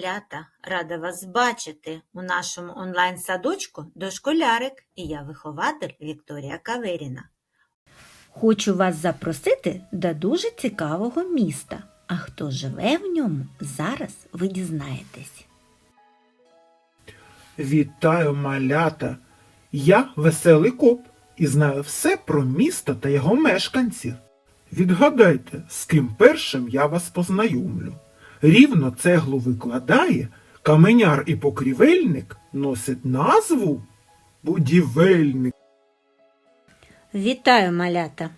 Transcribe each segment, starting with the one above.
малята! Рада вас бачити у нашому онлайн-садочку «Дошколярик» і я вихователь Вікторія Каверіна. Хочу вас запросити до дуже цікавого міста. А хто живе в ньому, зараз ви дізнаєтесь. Вітаю, малята! Я веселий коп і знаю все про місто та його мешканців. Відгадайте, з ким першим я вас познайомлю. Рівно цеглу викладає, каменяр і покрівельник носить назву будівельник. Вітаю, малята!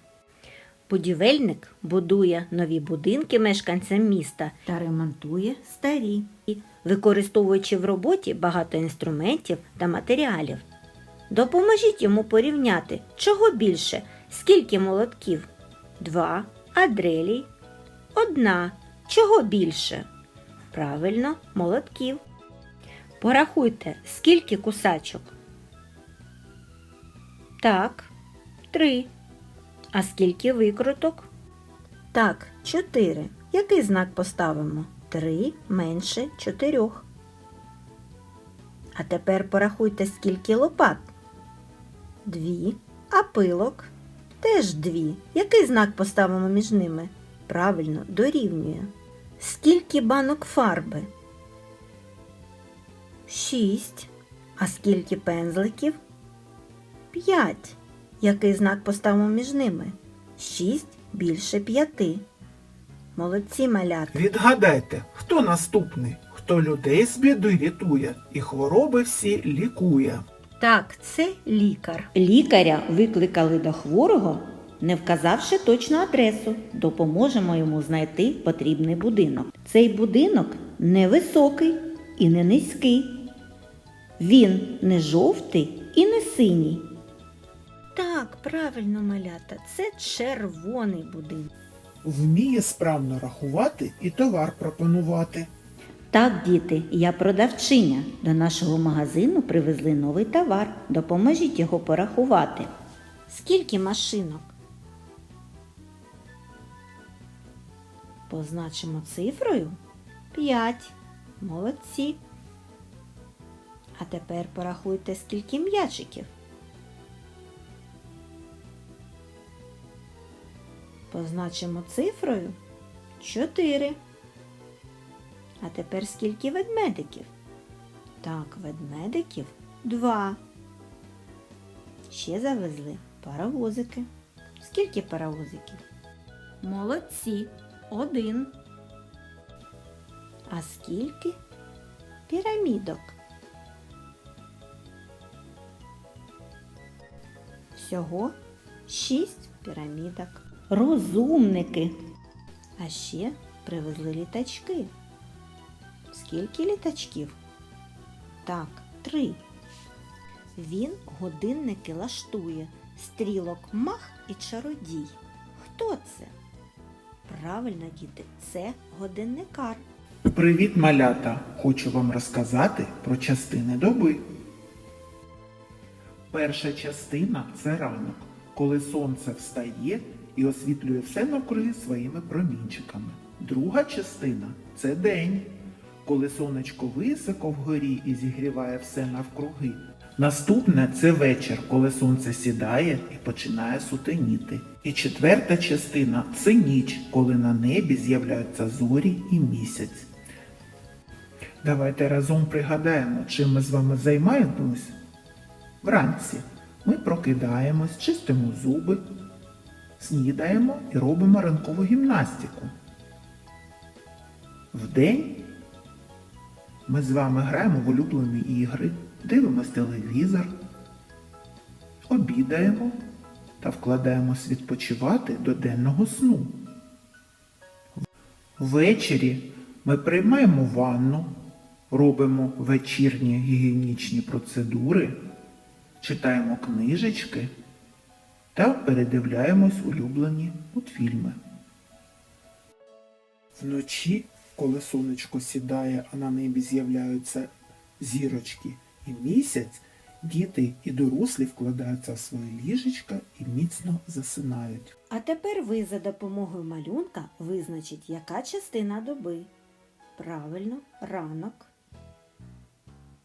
Будівельник будує нові будинки мешканцям міста та ремонтує старі, використовуючи в роботі багато інструментів та матеріалів. Допоможіть йому порівняти, чого більше, скільки молотків? Два, а дрелій? Одна. Чого більше? Правильно, молотків. Порахуйте, скільки кусачок? Так, три. А скільки викруток? Так, чотири. Який знак поставимо? Три менше чотирьох. А тепер порахуйте, скільки лопат. Дві. А пилок? Теж дві. Який знак поставимо між ними? Правильно, дорівнює. Скільки банок фарби? Шість. А скільки пензликів? П'ять. Який знак поставимо між ними? Шість більше п'яти. Молодці малята. Відгадайте, хто наступний, хто людей з біди рятує і хвороби всі лікує. Так, це лікар. Лікаря викликали до хворого, не вказавши точну адресу. Допоможемо йому знайти потрібний будинок. Цей будинок не високий і не низький. Він не жовтий і не синій. Так, правильно, малята, це червоний будинок. Вміє справно рахувати і товар пропонувати. Так, діти, я продавчиня. До нашого магазину привезли новий товар. Допоможіть його порахувати. Скільки машинок? Позначимо цифрою 5. Молодці. А тепер порахуйте, скільки м'ячиків. Позначимо цифрою 4. А тепер скільки ведмедиків? Так, ведмедиків два. Ще завезли паровозики. Скільки паровозиків? Молодці. Один. А скільки пірамідок? Всього шість пірамідок. Розумники. А ще привезли літачки. Скільки літачків? Так, три. Він годинники лаштує, стрілок мах і чародій. Хто це? Правильно, діти, це годинникар. Привіт, малята! Хочу вам розказати про частини доби. Перша частина це ранок, коли сонце встає і освітлює все навкруги своїми промінчиками. Друга частина це день, коли сонечко високо вгорі і зігріває все навкруги. Наступне це вечір, коли сонце сідає і починає сутеніти. І четверта частина це ніч, коли на небі з'являються зорі і місяць. Давайте разом пригадаємо, чим ми з вами займаємось. Вранці ми прокидаємось, чистимо зуби, снідаємо і робимо ранкову гімнастику. Вдень ми з вами граємо в улюблені ігри, дивимось телевізор, обідаємо та вкладаємось відпочивати до денного сну. Ввечері ми приймаємо ванну, робимо вечірні гігієнічні процедури, читаємо книжечки та передивляємось улюблені мультфільми. Вночі, коли сонечко сідає, а на небі з'являються зірочки і місяць, діти і дорослі вкладаються в своє ліжечка і міцно засинають. А тепер ви за допомогою малюнка визначіть, яка частина доби. Правильно, ранок.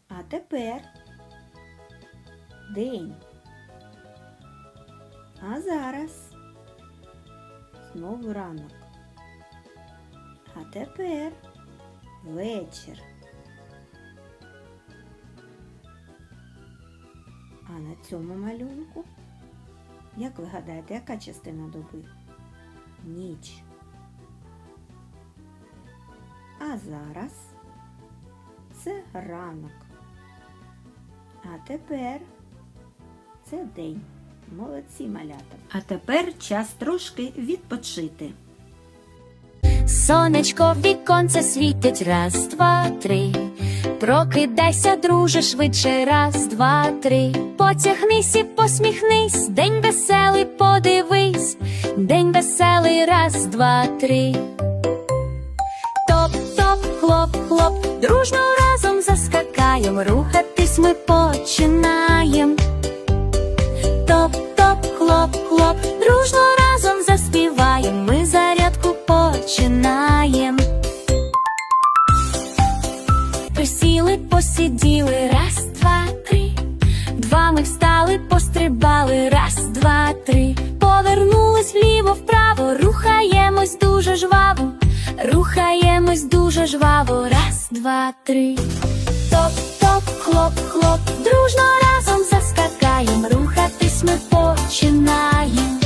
А тепер день. А зараз знову ранок. А тепер вечір. А на цьому малюнку, як ви гадаєте, яка частина доби? Ніч. А зараз це ранок. А тепер це день. Молодці малята. А тепер час трошки відпочити. Сонечко в віконце світить раз, два, три. Прокидайся, друже, швидше, раз, два, три. Потягнись і посміхнись, день веселий, подивись, день веселий, раз, два, три. Топ, топ, хлоп, хлоп, дружно разом заскакаєм, рухатись ми починаєм. Топ, топ, хлоп, хлоп, дружно разом заспіваєм, ми жваво, раз, два, три. Топ, топ, хлоп, хлоп, дружно разом заскакаєм, рухатись ми починаєм.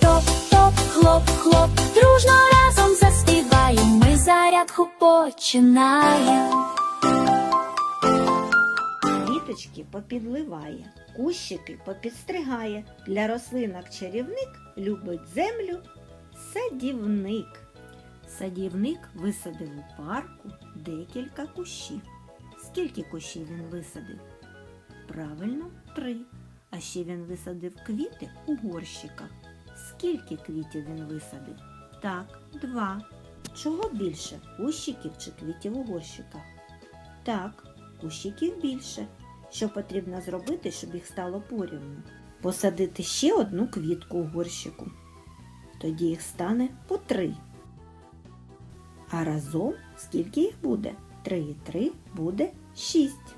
Топ, топ, хлоп, хлоп, дружно разом заспіваєм, ми зарядку починаєм. Квіточки попідливає, кущики попідстригає. Для рослинок чарівник любить землю садівник. Садівник висадив у парку декілька кущів. Скільки кущів він висадив? Правильно, три. А ще він висадив квіти у горщиках. Скільки квітів він висадив? Так, два. Чого більше? Кущиків чи квітів у горщиках? Так, кущиків більше. Що потрібно зробити, щоб їх стало порівну? Посадити ще одну квітку у горщику. Тоді їх стане по три. А разом скільки їх буде? Три і три буде шість.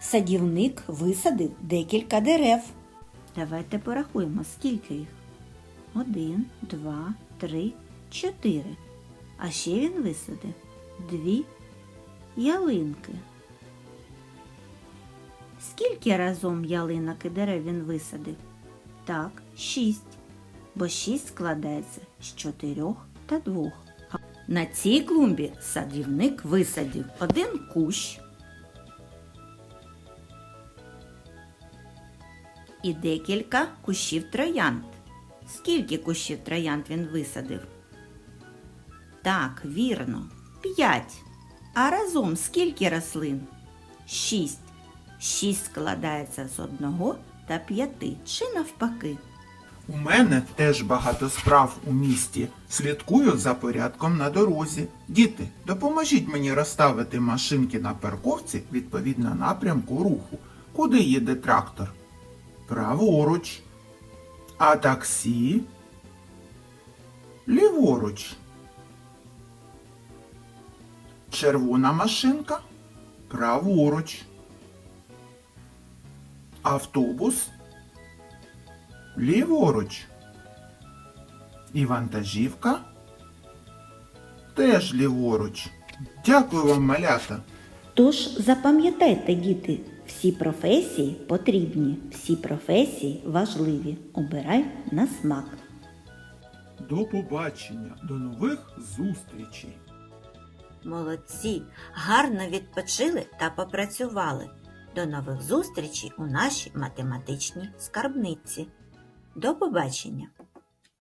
Садівник висадив декілька дерев. Давайте порахуємо, скільки їх. Один, два, три, чотири. А ще він висадив дві ялинки. Скільки разом ялинок і дерев він висадив? Так, шість. Бо шість складається з чотирьох та двох. На цій клумбі садівник висадив один кущ і декілька кущів троянд. Скільки кущів троянд він висадив? Так, вірно, п'ять. А разом скільки рослин? Шість. Шість складається з одного та п'яти, чи навпаки. У мене теж багато справ у місті. Слідкую за порядком на дорозі. Діти, допоможіть мені розставити машинки на парковці відповідно напрямку руху. Куди їде трактор? Праворуч. А таксі? Ліворуч. Червона машинка? Праворуч. Автобус? Ліворуч. І вантажівка? Теж ліворуч. Дякую вам, малята. Тож запам'ятайте, діти, всі професії потрібні, всі професії важливі. Обирай на смак. До побачення, до нових зустрічей. Молодці, гарно відпочили та попрацювали. До нових зустрічей у нашій математичній скарбниці. До побачення!